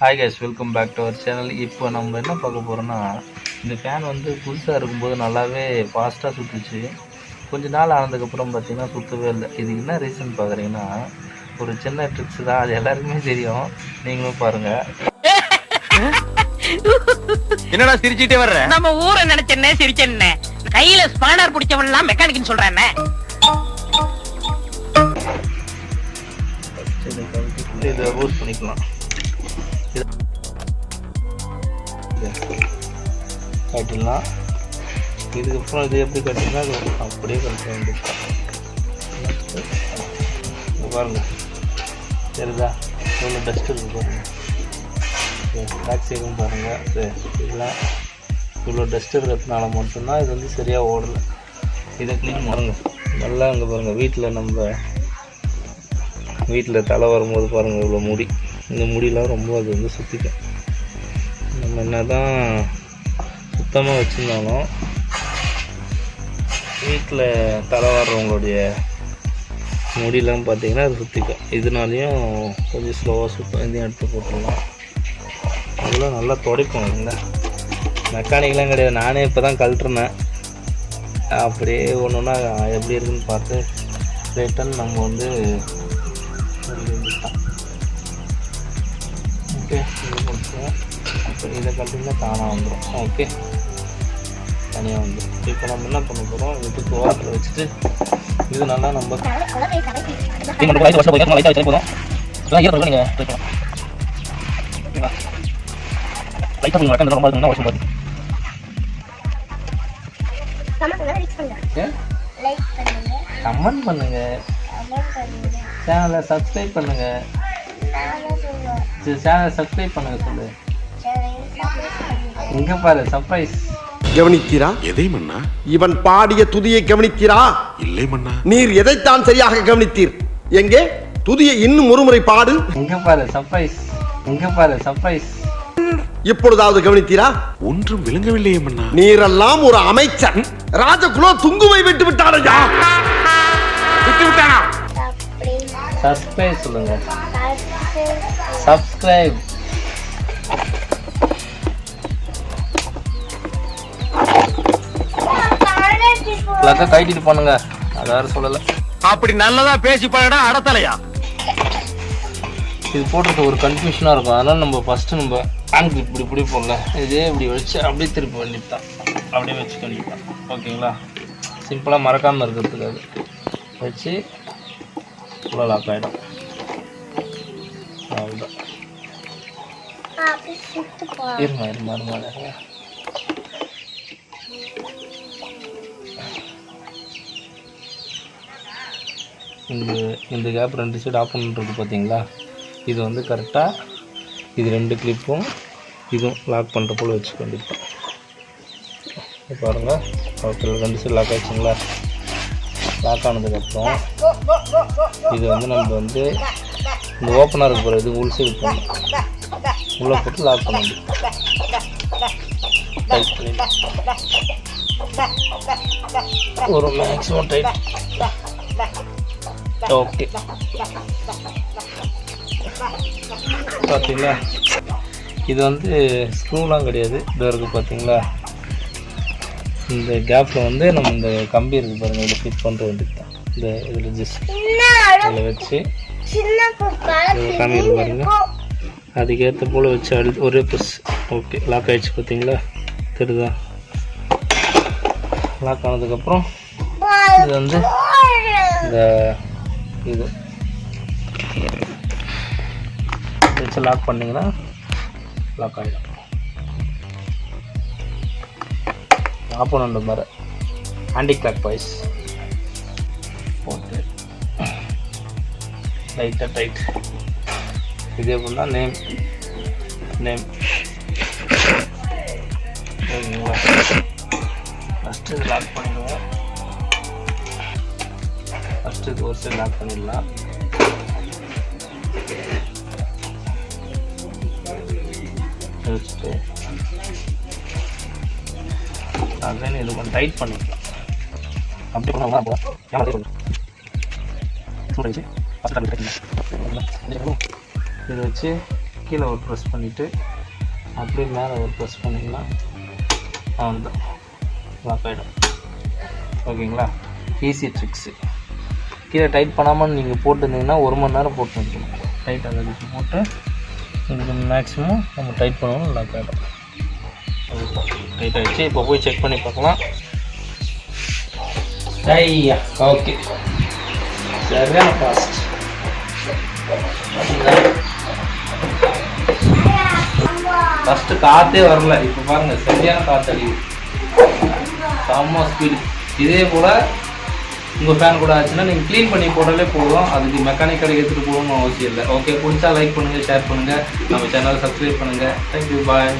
Hi guys welcome back to our channel இப்போ நம்ம என்ன பார்க்க போகிறோம்னா இந்த ஃபேன் வந்து புதுசாக இருக்கும்போது நல்லாவே ஃபாஸ்ட்டாக சுற்றுச்சு கொஞ்ச நாள் ஆனதுக்கப்புறம் பார்த்தீங்கன்னா சுற்றவே இல்லை. இது என்ன ரீசன் பார்க்குறீங்கன்னா ஒரு சின்ன ட்ரிக்ஸ் தான். அது எல்லாருக்குமே தெரியும். நீங்களும் பாருங்கள் என்னடா சிரிச்சிட்டே வர்ற? நம்ம ஊரை நினைச்சேன்னே சிரிச்சேன்னே கையில ஸ்பானர் பிடிச்சவன் எல்லாம் மெக்கானிக்னு சொல்றானே இதை ரோஸ் பண்ணிக்கலாம். கட்டிடலாம். இதுக்கப்புறம் இது எப்படி கட்டினா அது அப்படியே கட்ட வேண்டியது இங்க பாருங்க. தெரியுதா? எவ்வளோ டஸ்ட் இருக்கு பாருங்க. பேக் சைடும் பாருங்க. இது இவ்வளோ டஸ்ட் இருக்கிறதுனால மட்டும்தான் இது வந்து சரியாக ஓடலை. இதை க்ளீன் பாருங்க நல்லா இங்கே பாருங்கள் வீட்டில் நம்ம வீட்டில் தலை வரும்போது பாருங்கள் இவ்வளோ முடி. இந்த முடியெலாம் ரொம்ப அது வந்து சுற்றிக்கும் நம்ம என்ன தான் சுத்தமாக வச்சுருந்தாலும் வீட்டில் தலைவாடுறவங்களுடைய முடியெலாம் முடியெல்லாம் பார்த்தீங்கன்னா அது சுற்றிக்கும் இதனாலையும் கொஞ்சம் ஸ்லோவாக சுத்தம் இதையும் எடுத்து போட்டுடலாம். அதெல்லாம் நல்லா துடைக்கும் இல்லைங்களா மெக்கானிக்லாம் கிடையாது. நானே இப்போ தான் கழட்டுருந்தேன். அப்படியே ஒன்று ஒன்றா எப்படி இருக்குன்னு பார்த்து ரிட்டன் நம்ம வந்து ஓகே இது அப்புறம் இதை கட்டிங்கன்னா தானாக வந்துடும் ஓகே தனியாக வந்துடும் இப்போ நம்ம என்ன பண்ண போகிறோம் இதுக்கு வாட்டர் வச்சுட்டு இது நல்லா நம்ம கமெண்ட் பண்ணுங்க. சேனலை சப்ஸ்கிரைப் பண்ணுங்க. சேனலை சப்ஸ்கிரைப் பண்ணுங்க சொல்லு. இங்க பாரு சர்ப்ரைஸ் கவனித்தீரா எதை மன்னா? இவன் பாடிய துதியை கவனித்தீரா இல்லை மன்னா. நீர் எதைத்தான் சரியாக கவனித்தீர்? எங்கே? துதியை இன்னும் ஒருமுறை பாடு. இங்க பாரு சர்ப்ரைஸ் இங்க பாரு சர்ப்ரைஸ் இப்பொழுதாவது கவனித்தீரா? ஒன்றும் விளங்கவில்லையே மன்னா. நீரெல்லாம் ஒரு அமைச்சர் ராஜகுலோ துங்குவை விட்டு விட்டாரையா விட்டு விட்டானா? சப்ஸ்கிரைப் சொல்லுங்க. சப்ஸ்கிரைப் எல்லாத்தையும் கைட்டிட்டு பண்ணுங்க அது யாரும் சொல்லலை. அப்படி நல்லதா பேசி பழடா அடத்தலையா? இது போடுறது ஒரு கன்ஃபியூஷனாக இருக்கும். அதனால் நம்ம ஃபஸ்ட்டு நம்ம கிளிப் இப்படி இப்படி போடல. இதே இப்படி வச்சு அப்படியே திருப்ப வேண்டியது தான் அப்படியே வச்சுக்க வேண்டியது தான் ஓகேங்களா? சிம்பிளாக மறக்காமல் இருக்கிறதுக்கு அது. வச்சு ஃபுல்லாக லாக் ஆகிடும் அவ்வளோதான் இருமா இருமா இருமா இருங்க இந்த இந்த கேப் ரெண்டு சைடு ஆஃப் பண்ணிருக்கு பார்த்தீங்களா இது வந்து கரெக்டாக இது ரெண்டு கிளிப்பும் இதுவும் லாக் பண்ணுற போல் வச்சுக்க வேண்டியது தான் பாருங்கள் ரெண்டு சைடு லாக் ஆச்சுங்களா லாக் ஆனதுக்கப்புறம் இது வந்து நம்ம வந்து இந்த ஓப்பனாக இருக்க போகிற இது உள் சைடு போடணும் உள்ளே போட்டு லாக் பண்ண. வேண்டியது டைட் பண்ணி. ஒரு மேக்ஸிமம் டைட் ஓகே பார்த்தீங்களா இது வந்து ஸ்க்ரூலாம் கிடையாது. இது இருக்குது பார்த்தீங்களா இந்த கேப்பில் வந்து நம்ம இந்த கம்பி இருக்குது பாருங்கள் இதில் ஃபிட் பண்ணுற வேண்டியது தான் இந்த இதில் ஜஸ்ட் இதில் வச்சு இதில் காமிக்கிறது பாருங்க. அதுக்கேற்ற போல் வச்சு அழு ஒரே ப்ரெஸ் ஓகே லாக் ஆகிடுச்சு பார்த்தீங்களா தெரியுதா? லாக் ஆனதுக்கப்புறம் இது வந்து இந்த இது. வச்சு லாக் பண்ணிங்கன்னா லாக் ஆகிடும் ஆப்போனண்ட் மாதிரி ஹேண்டி பாய்ஸ் போட்டு லைட்டாக டைட் இதே போல் தான் நேம் நேம் ஓகேங்களா ஃபஸ்ட்டு இது லாக் பண்ணிடுவோம். ஃபஸ்ட்டு இது ஒரு சைடு லாக் பண்ணிடலாம். வச்சுட்டு அகைன் இது கொஞ்சம் டைட் பண்ணிக்கலாம். அப்படி பண்ணலாம் போகலாம் ஏமா சொல்லு சூடாச்சு ஃபஸ்ட் டைட் இதை வச்சு கீழே ஒரு ப்ரெஸ் பண்ணிவிட்டு அப்படியே மேலே ஒரு ப்ரெஸ் பண்ணிங்கன்னா அவ்வளோதான் லாக் ஆகிடும் ஓகேங்களா? ஈஸி ட்ரிக்ஸு கீழே டைட் பண்ணாமல் நீங்கள் போட்டுருந்தீங்கன்னா ஒரு மணி நேரம் போட்டு வச்சுக்கணும் டைட் அதை வச்சு போட்டு இதுக்கு மேக்ஸிமம் நம்ம டைட் பண்ணணும் லாக் ஆகிடும் டைட் ஆகிடுச்சு இப்போ போய் செக் பண்ணி பார்க்கலாம். ஐயா ஓகே சரியான ஃபாஸ்ட் ஃபஸ்ட்டு காற்றே வரல. இப்போ பாருங்கள் சரியான காற்று அடிக்குது செம்ம ஸ்பீடு இதே போல் உங்கள் ஃபேன் கூட ஆச்சுன்னா நீங்கள் க்ளீன் பண்ணி போட்டாலே போதும். அதுக்கு மெக்கானிக் கடைக்கு எடுத்துகிட்டு போகணும்னு அவசியம் இல்லை. ஓகே பிடிச்சா லைக் பண்ணுங்கள் ஷேர் பண்ணுங்கள் நம்ம சேனலை சப்ஸ்கிரைப் பண்ணுங்கள் தேங்க்யூ பாய்